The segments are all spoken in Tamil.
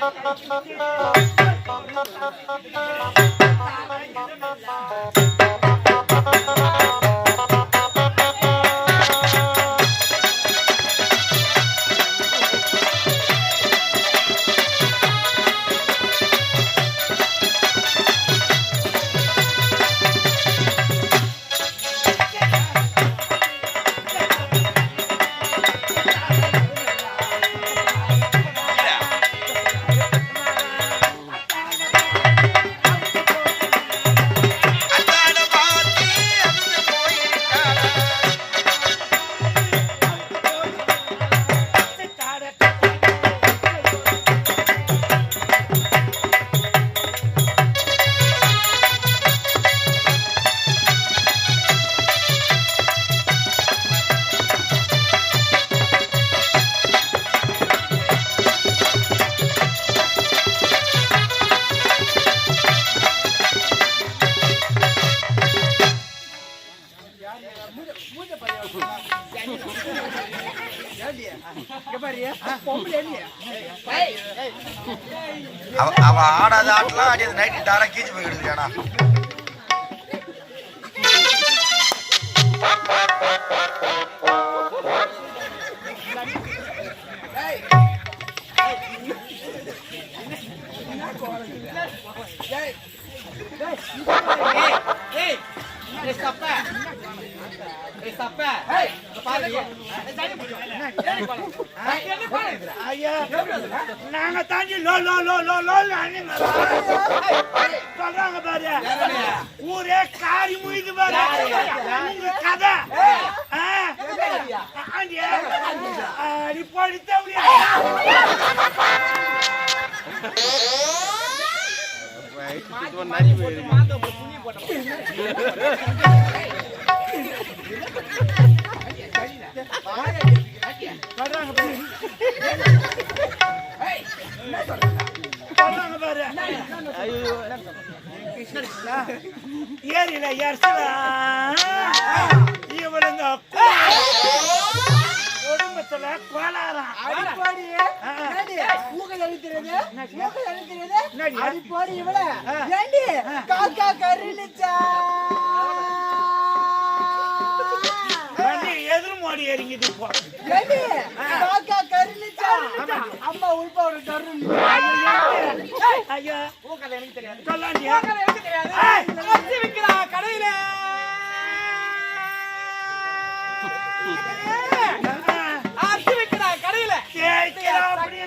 அத்தாட அவ ஆடாத ஆட்டெல்லாம் ஆடி நைட்டு டாரா கீச்சு போய் கிடக்குறியாடா ஐயா நாங்க தாண்டி லோ லோ லோ லோ லோ சொல்றாங்க பாரு ஊரே காரி முயிது பாரு உங்க கதை ஆ? ஆண்டியா? அடி ஏரியில எரிசலாம் இவளுங்க குடும்பத்துல கோளாறாம் அடிப்பாடி இவள. காக்கா கருளிச்சா வண்டி கருளிச்சா அம்மா உள்பா ஒரு கரு ஐயா. சொல்லாண்டியா? விக்கிறா கடையில. அரிசி விக்கிறா கடையில. அப்படியே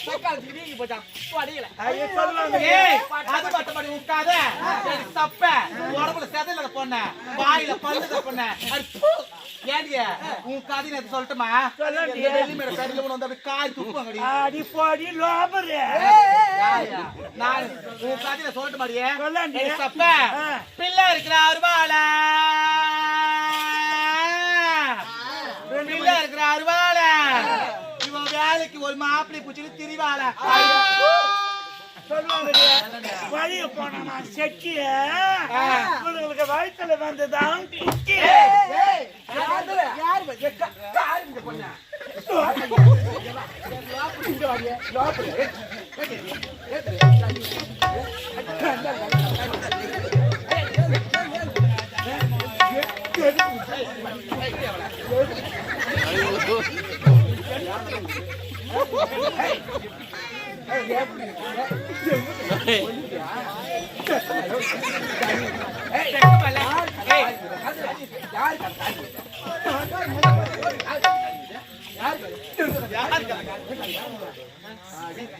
தேய்க்கலாம் தக்காளி வீங்கி போச்சான் ஏய், அது பண்ணி உட்காத. உடம்புல செதையில பொண்ணு. வாயில பல்லுல பொண்ணு. அடி, பு. ஏண்டிய, உன் கதையை நேத்து சொல்லட்டுமா? சொல்லாண்டி. இந்த வெள்ளி மேல கடையில கொண்டு வந்து காய் துப்புவாங்கடி. அடி போடி லோபரு? நான் உன் கதையை சொல்லட்டுமாடியே? ஆ. பிள்ளை இருக்கிற அருவாள பிள்ளை இருக்கிற அருவாள இவன் வேலைக்கு ஒரு மாப்பிள்ளை பூச்சிட்டு திரிவாள. சொல்லுவாங்க வழிய போனா செட்டிய உங்களுக்கு வயிற்றுல வந்ததான்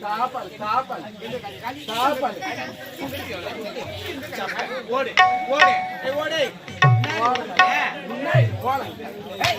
காப்பல் காப்பல் காப்பல் ஓடு ஓடு ஏய், ஓடு ஏய்,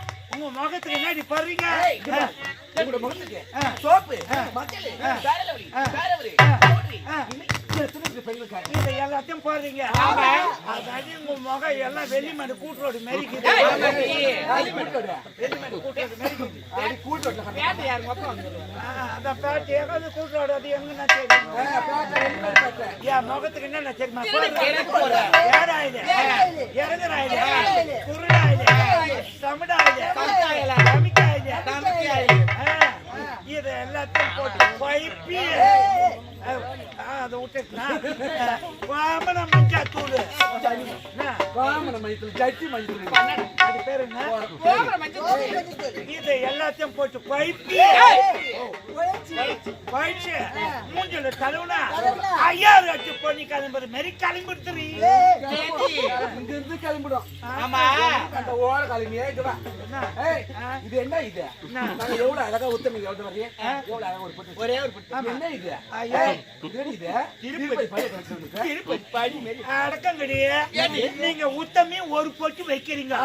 உங்க முகத்துக்கு என்னடி போடுறீங்க? உங்களோட முகத்துக்கு. சோப்பு. மக்களே பேரலவரி பேரவரி இதை எல்லாத்தையும் போடுறீங்க. அதாவது உங்க முகம் எல்லாம் வெளிமணி கூட்டோடு மெரிக்குது வெளிமணி கூட்டோடு மெரிக்குது ஆ, அந்த பேட்டு எங்க கூட்டோடு அது எங்கன்னா தெரியும் என் முகத்துக்கு என்னென்ன தெரியுமா? ஏடாயில. இறங்குறாயில குருடாயில. தமிழாயில தமிக்காயில. இதை எல்லாத்தையும் போட்டு பைப்பி. அதை விட்டுக்கலாம் வாமன மஞ்சா தூள் அது பேரு என்ன இதை எல்லாத்தையும் போட்டு பைப்பி பயிற்சி மூஞ்சில தழுவுனா ஐயா வச்சு பொண்ணி கிளம்புறது மாரி கிளம்பிடுத்துறீ இங்கிருந்து கிளம்பிடும் ஆமா. அந்த ஓர கிளம்பியே இது என்ன இது நாங்க எவ்வளவு அழகா உத்தமிங்க எவ்வளவு ஒரு ஒரே என்ன இது ஐயா. நீங்க உத்தமி ஒரு பொட்டு வைக்கிறீங்க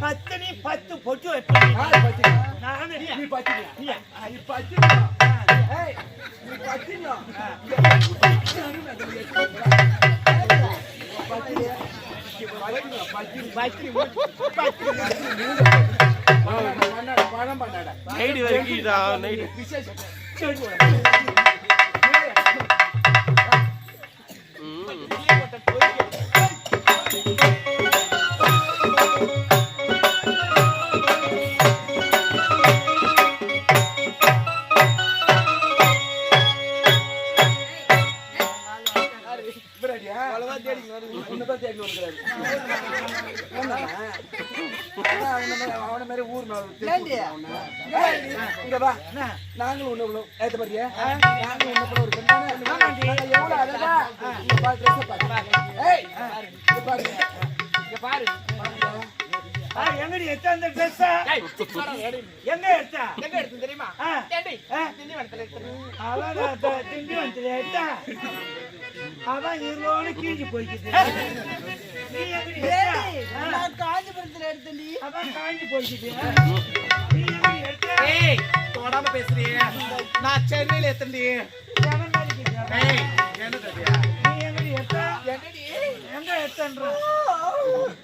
பத்தனி பத்து பொட்டு வைப்பீங்க ஆ, பாத்தீங்களா? நானு நீ பாத்தீங்களா? உன்னைத்தான் தேடின்னு வந்துக்கிறாரு. ஏன்னா, அதான் அவன மாதிரி- ஊர் தேடி வா. நாங்களும் இவ்வளவு ஏத்த பாத்தியா? நாங்களும் எவ்வளவு அழகா? பாரு, பாரு. இங்க பாரு. எங்கடி எடுத்த அந்த ட்ரெஸ் எங்க எடுத்தா எங்க எடுத்து தெரியுமா. திண்டிவனத்துல த- திண்டிவனத்துல எடுத்தா. அவன் இருளோடு கீழ்ச்சி போய்க்குது நீ எங்கடி எடுத்தா காஞ்சிபுரத்துல எடுத்தேன்டி. அவன் காஞ்சி போய்க்குது நீ எங்கடி எடுத்தா ஏய் தொடாம பேசுறியே நான் சென்னையில எத்தண்டி என்னது அது? நீ எங்கடி எடுத்தா எங்க எடுத்தன்ற?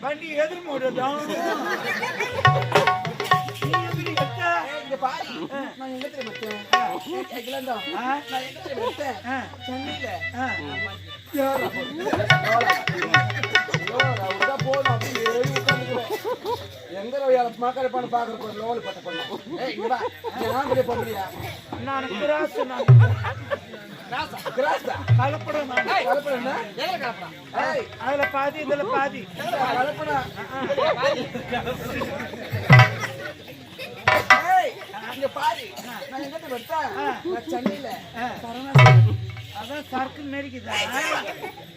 வண்டி எதிர்? ஆ, சென்னையில. அப்படின்னு எங்க ரோயால மக்களை பண்ண பாக்குற லோல் பட்ட ஏய் இங்க வா நான் கூட நான் கிராஸ் நான் நான் எங்க ஏய் அதுல பாதி இதுல பாதி கலப்படம் ஏய் இங்க பாதி நான் எங்க தெரியுமா நான் சென்னையில அதான் சர்க்கு நெருக்குதா?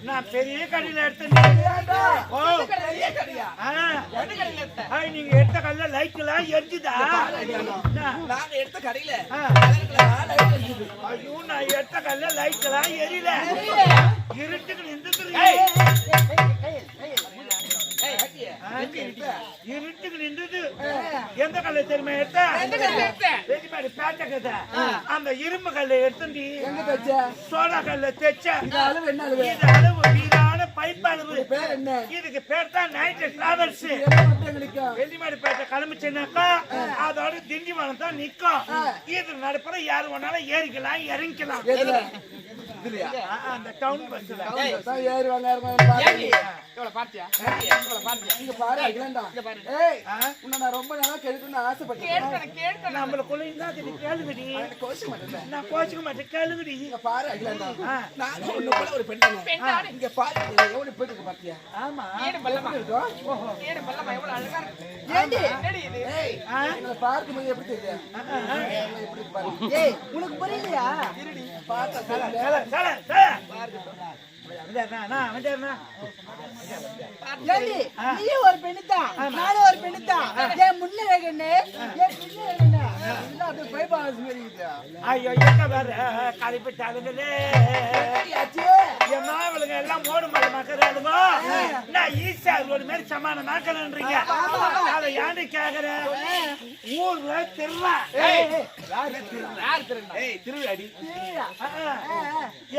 நான் பெரிய கடையில எடுத்தேன். எடுத்த நீங்க எடுத்த கல்ல லைட்லாம் எரிஞ்சுதா? நாங்க எடுத்த கடையில ஐயோ நான் எடுத்த கல்ல லைட்லாம் எரியல. இருட்டுக்கு நின்றுட்டு இருட்டுக்கு நின்றுது. எந்த கல்ல தெரியுமா எடுத்த? வெடிமாடி பேட்டை கதை. அந்த இரும்பு கல்லை எடுத்துடி தச்ச? சோடா கல்ல தைச்ச அளவு வீடான பைப் அளவு பேர் என்ன? இதுக்கு பேர் தான் நைட் டிராவல்ஸ் வெள்ளிமாடி பேட்டை கிளம்பிச்சுனாக்கா அதோட திண்டிவனம் தான் நிக்கும். இது நடுப்புற யாரு வேணாலும் ஏறிக்கலாம் இறங்கிக்கலாம். அந்த டவுன் பஸ்ல ஏறுவாங்க எவ்வளவு பாத்தியா எவ்வளவு பாத்தியா இங்க பாரு அகிலண்டா ஏய் உன்னை நான் ரொம்ப நாளா கேட்கணும்னு ஆசைப்பட்டேன். கேட்கணும் கேட்கணும். நம்மளுக்குள்ள இருந்தா இது கேளுங்கடி. கோச்சு மாட்டேன் நான் கோச்சுக்க மாட்டேன் கேளுங்கடி. இங்க பாரு அகிலண்டா. நான் ஒண்ணு போல ஒரு பெண் தானே. இங்க பாரு எவ்வளவு போயிட்டு பாத்தியா ஆமா. ஏடு பல்லமா இருக்கும் ஏடு பல்லமா எவ்வளவு அழகா இருக்கு. ஏண்டி? என்னடி இது? ஏய் ஆ? எங்களை பார்க்கும்போது எப்படி தெரியுது? எப்படி பாரு? ஏய் உனக்கு புரியலையா? பார்த்தா சல, தெரியல. சல, சல, சல. நீயும் ஒரு பெண்ணுதான் நானும் ஒரு பெண்ணுதான் என் முன்ன வேகண்ணே என் பின்ன வேகண்ணே அப்படியே பைபாஸ் ஐயோ எல்லாம் மோடு மலை ஈஸியா ஒரு மாதிரி சமான மக்கள்ன்றீங்க அதை ஏன்னு கேக்குறேன் ஊர்ல திருவா ஏய் திருவிழாடி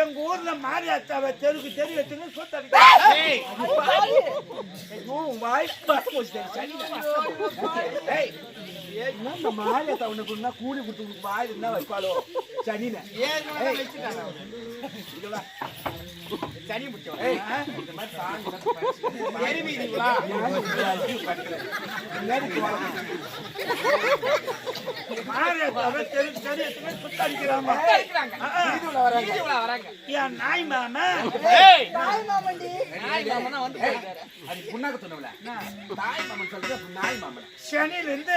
எங்க ஊர்ல மாரியாத்தாவை தெருக்கு தெரு வச்சுன்னு சுத்தடி ஏய் இந்த மாரியத்தை உனக்கு கூலி கொடுத்து வாய் என்ன வைப்பாளோ? சனின. சனி முடிச்சோம் ஏய். எரிமீதிங்களா மாரியாத்தாவை நாய் மாமா மாமண்டி நாய் மாமனா வந்து அது சொன்னவள மாமன் சொல்றது நாய் மாமன் இருந்து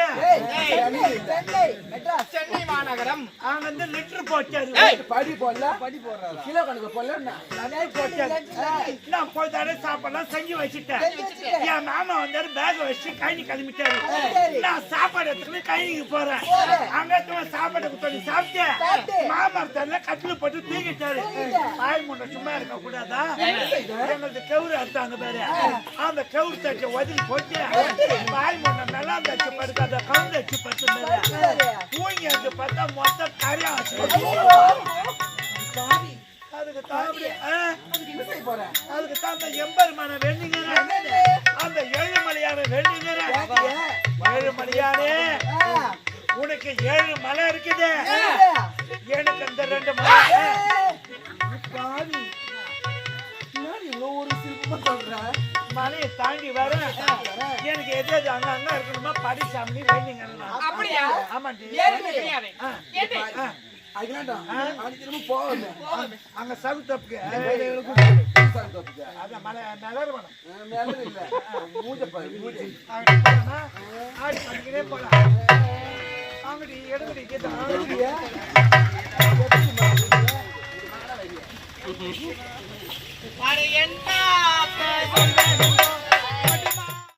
சென்னை மெட்ராஸ் சென்னை மாநகரம் அவங்க வந்து லிட்டர் போச்சாரு படி போடல படி போடுறாரா கிலோ கணக்கு போடல நான் போய் தர சாப்பாடுலாம் செஞ்சு வச்சுட்டேன் என் மாமா வந்தாரு பேக் வச்சு கழனி கிளம்பிட்டாரு நான் சாப்பாடு எடுத்துக்கிட்டு கழனிக்கு போறேன். அங்க சாப்பாடு சொல்லி சாப்பிட்டு. மாமரத்தால கட்டில போட்டு தூக்கிட்டாரு. தாய் முன்ன சும்மா இருக்க கூடாதா? எங்களுக்கு கவுரு அறுத்தாங்க பாரு. அந்த கவுரு தச்ச ஒதுக்கி போட்டு தாய் முன்ன நல்லா தச்சு படுக்காத கவுரு தச்சு பட்டு பாரு. தூங்கி பார்த்தா மொத்தம் கரையா அதுக்கு தாண்டி அதுக்கு தான் அந்த எம்பெருமான வேண்டிங்கிற அந்த ஏழுமலையான வேண்டிங்கிற ஏழுமலையானே உனக்கு ஏழு மலை இருக்குது. எனக்கு அந்த ரெண்டு மலை. ஒரு சிற்பமா சொல்ற? மலையை தாண்டி வர. எனக்கு எது எது அங்க அங்க இருக்கணுமா? படிச்சாமி வேண்டிங்க அப்படியா? ஆமாண்டி. அங்க சவு தப்புக்கு அதான் மலை நலர்வனம் மேல இல்ல. மூஞ்ச ஆடி பண்ணிக்கிட்டே போலாம். என்ன